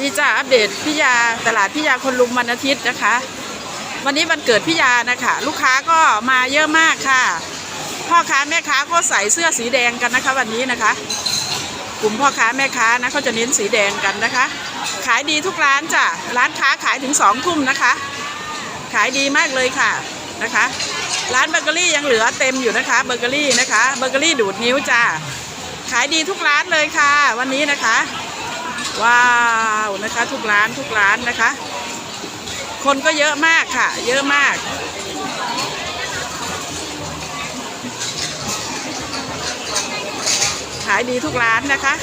ดีจ้าอัปเดตพี่ยาตลาดพี่ยาคนลุมวันอาทิตย์นะคะ วันนี้วันเกิดพี่ยานะคะ ลูกค้าก็มาเยอะมากค่ะ พ่อค้าแม่ค้าก็ใส่เสื้อสีแดงกันนะคะ วันนี้นะคะ กลุ่มพ่อค้าแม่ค้านะเขาจะเน้นสีแดงกันนะคะ ขายดีทุกร้านจ้ะร้านค้าขายถึงสองทุ่มนะคะ ขายดีมากเลยค่ะนะคะ ร้านเบเกอรี่ยังเหลือเต็มอยู่นะคะเบเกอรี่นะคะเบเกอรี่ดูดนิ้วจ้าขายดีทุกร้านเลยค่ะ วันนี้นะคะ ว้าวนะคะทุกร้านทุกร้านนะคะ คนก็เยอะมากค่ะ เยอะมาก ขายดีทุกร้านนะคะ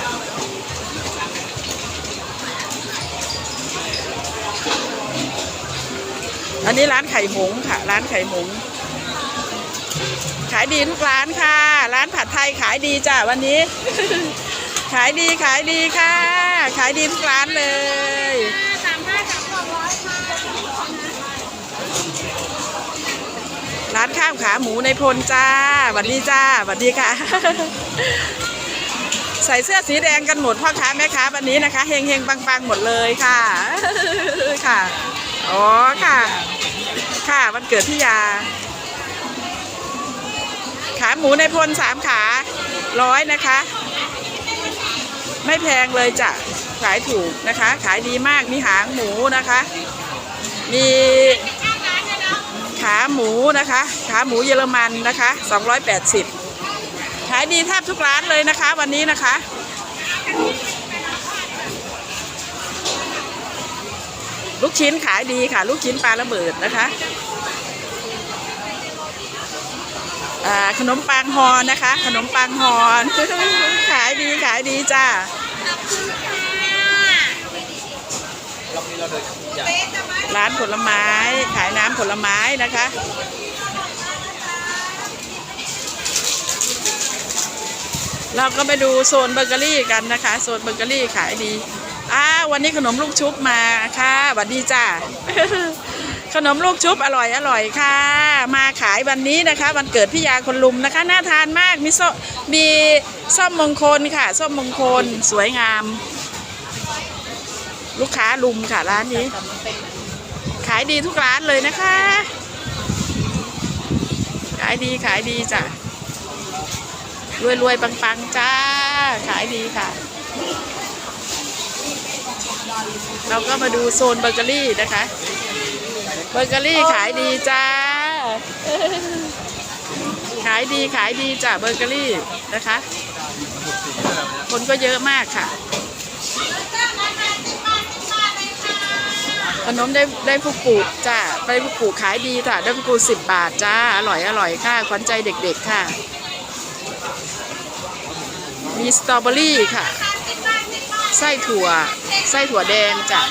อันนี้ร้านไข่หงค่ะ ร้านไข่หง ขายดีทุกร้านค่ะ ร้านผัดไทยขายดีจ้ะวันนี้ ขายดีขายดีค่ะ ขายดีทุกร้านเลยสามห้าสามสองร้อยค่ะร้านข้าวขาหมูในพลจ้าสวัสดีจ้าสวัสดีค่ะ ใส่เสื้อสีแดงกันหมดพ่อค้าแม่ค้าวันนี้นะคะเฮงเฮงปังปังหมดเลยค่ะ ค่ะ อ๋อค่ะ ค่ะวันเกิดพี่ยา ขาหมูในพลสามขาร้อยนะคะ ไม่แพงเลยจ้ะขายถูกนะคะ ขายดีมากมีหางหมูนะคะ มีขาหมูนะคะ ขาหมูเยอรมันนะคะ 280 ขายดีแทบทุกร้านเลยนะคะ วันนี้นะคะ ลูกชิ้นขายดีค่ะ ลูกชิ้นปลาระเบิดนะคะ ขนมปังฮอนนะคะ ขนมปังฮอนขายดีขายดีจ้าร้านผลไม้ขายน้ำผลไม้นะคะเราก็ไปดูโซนเบเกอรี่กันนะคะ โซนเบเกอรี่ขายดี อ้าวันนี้ขนมลูกชุบมาค่ะสวัสดีจ้า ขนมลูกชุบอร่อยอร่อยค่ะ มาขายวันนี้นะคะ วันเกิดพี่ยาคนลุมนะคะ น่าทานมากมีส้มมีส้มมงคลค่ะ ส้มมงคลสวยงาม ลูกค้าลุมค่ะร้านนี้ ขายดีทุกร้านเลยนะคะ ขายดีขายดีจ้ะรวยรวยปังๆจ้า ขายดีค่ะ เราก็มาดูโซนเบเกอรี่นะคะ เบเกอรี่ขายดีจ้า ขายดีขายดีจ้ะเบเกอรี่นะคะ คนก็เยอะมากค่ะ ขนมได้ได้ฟุกุจ้าได้ฟุกุขายดีจ้ะได้ฟุกุสิบบาทจ้า อร่อยอร่อยค่ะขวัญใจเด็กๆค่ะ มีสตรอเบอรี่ค่ะ ไส้ถั่ว ไส้ถั่วแดงจ้ะ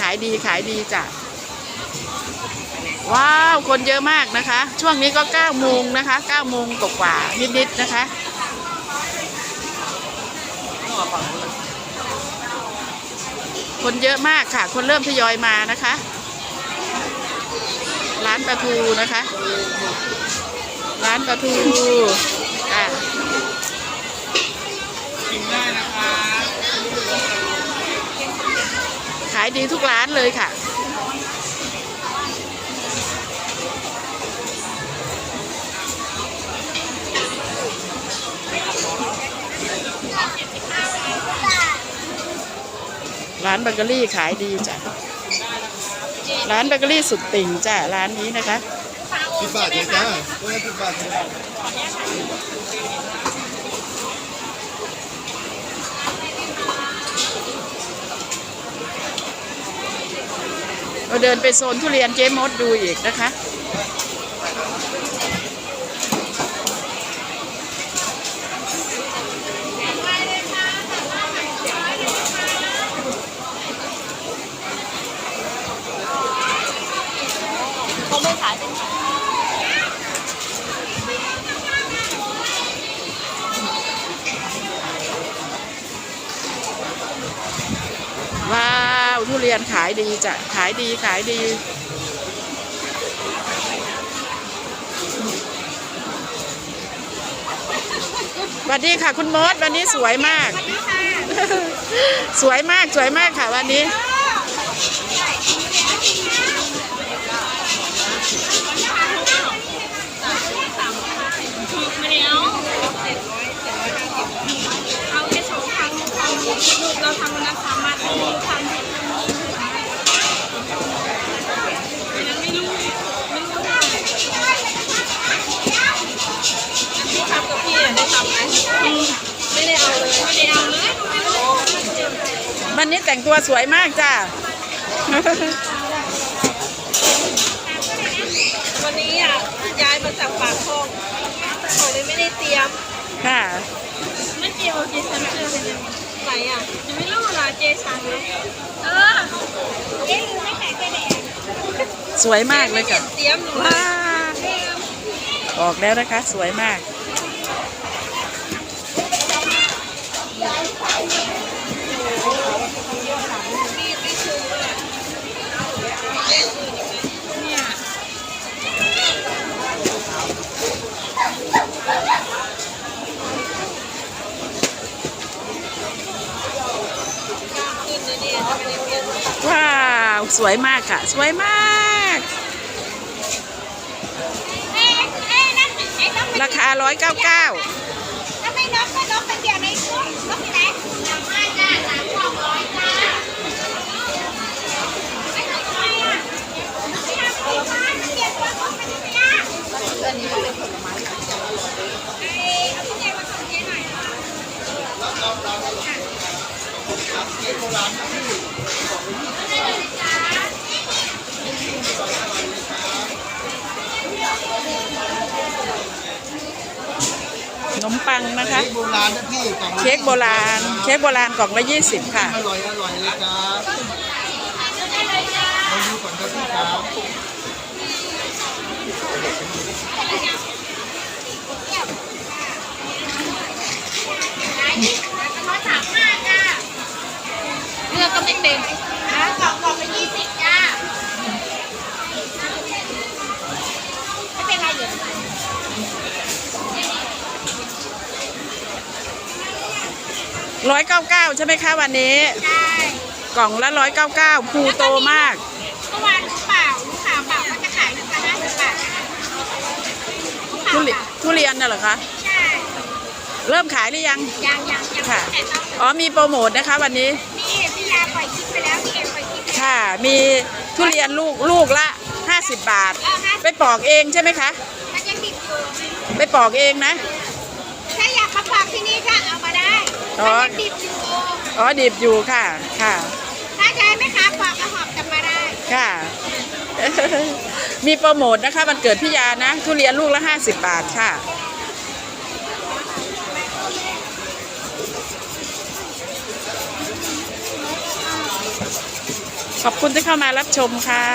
ขายดีขายดีจ้ะ ว้าวคนเยอะมากนะคะ ช่วงนี้ก็9โมงนะคะ9โมงกว่าๆนิดๆนะคะคนเยอะมากค่ะ คนเริ่มทยอยมานะคะ ร้านปลาทูนะคะ ร้านปลาทูอะขายดีทุกร้านเลยค่ะ ร้านเบเกอรี่ขายดีจ้ะร้านเบเกอรี่สุดติ่งจ้ะร้านนี้นะคะสิบบาทเองจ้าตัวละสิบบาทเองเราเดินไปโซนทุเรียนเจ๊มดดูอีกนะคะ เขาไม่ขายเป็น ว้าว ทุ เรียนขายดีจ้ะขายดีขายดีสวัสดีค่ะ คุณมดวันนี้สวยมากนี่ค่ะสวยมากสวยมากค่ะวันนี้ไม่ได้เอาเอาแค่สองครั้งครั้งลูกเราทำวันละสามวันลูกทำไม่รู้ไม่รู้เท่าไหร่ที่ทำกับพี่ได้ทำไหมไม่ได้เอาเลยไม่ได้เอาเลย วันนี้แต่งตัวสวยมากจ้าวันนี้อะย้ายมาจากปากคลองเขาเลยไม่ได้เตรียม ค่ะไม่เตรียมเอาเจสันเชื่อเลยเนี่ยไหนอะยังไม่รู้ล่ะเจสันเลยเออเจ๊ลืมไม่ใส่เสื้อแดงสวยมากเลยค่ะเตรียมหนูว้าออกแล้วนะคะ สวยมาก ว้าว สวยมากค่ะ สวยมากเอ้ยเอ้ยนั่นไอ้น้องราคา 199 ถ้าไม่นกก็นกไปเกี่ยวในกุ้งนกไปไหนสามพันจ้าสามสองร้อยจ้าไอ้ทำไมอะไม่ทำที่บ้านเกี่ยวกับนกไปที่ไหนอะอันนี้เป็นผลไม้ไอ้เอาพี่แจมาส่งเจ๊หน่อยค่ะ ขนมปังนะคะโบราณนะพี่กล่องเค้กโบราณ เค้กโบราณกล่องละ20ค่ะ อร่อยอร่อยเลยครับมาดูก่อนครับพี่ครับ กก็ไม่เป็นนะกล่องกล่องละยี่สิบจ้าไม่เป็นไรอยู่199ใช่ไหมคะวันนี้ ใช่กล่องละ199ภูโตมาก เมื่อวานรู้เปล่ารู้ข่าวเปล่าว่าจะขายลูกละห้าสิบบาทรู้ข่าวทุเรียนเปล่าทุเรียนน่ะเหรอคะ ใช่ เริ่มขายหรือยัง ยังยังยังค่ะ แต่ต้อง อ๋อมีโปรโมทนะคะวันนี้นี่พี่ยาป ล่อยคลิปไปแล้วพี่เอกปล่อยคลิปไปแล้วค่ะ มีทุเรียนลูกลูกละ 50 บาท เออห้าไปปอกเองใช่ไหมคะ มันยังดิบอยู่ไปปอกเองนะ ถ้าอยากมาฝากที่นี่ก็เอามาได้อ๋อมันยังดิบอยู่อ๋อดิบอยู่ค่ะ ค่ะ ถ้าใช้ไหมคะฝากกระหอบกลับมาได้ค่ะ มีโปรโมทนะคะวันเกิดพี่ยานะ ทุเรียนลูกละ 50 บาทค่ะ ขอบคุณที่เข้ามารับชมค่ะ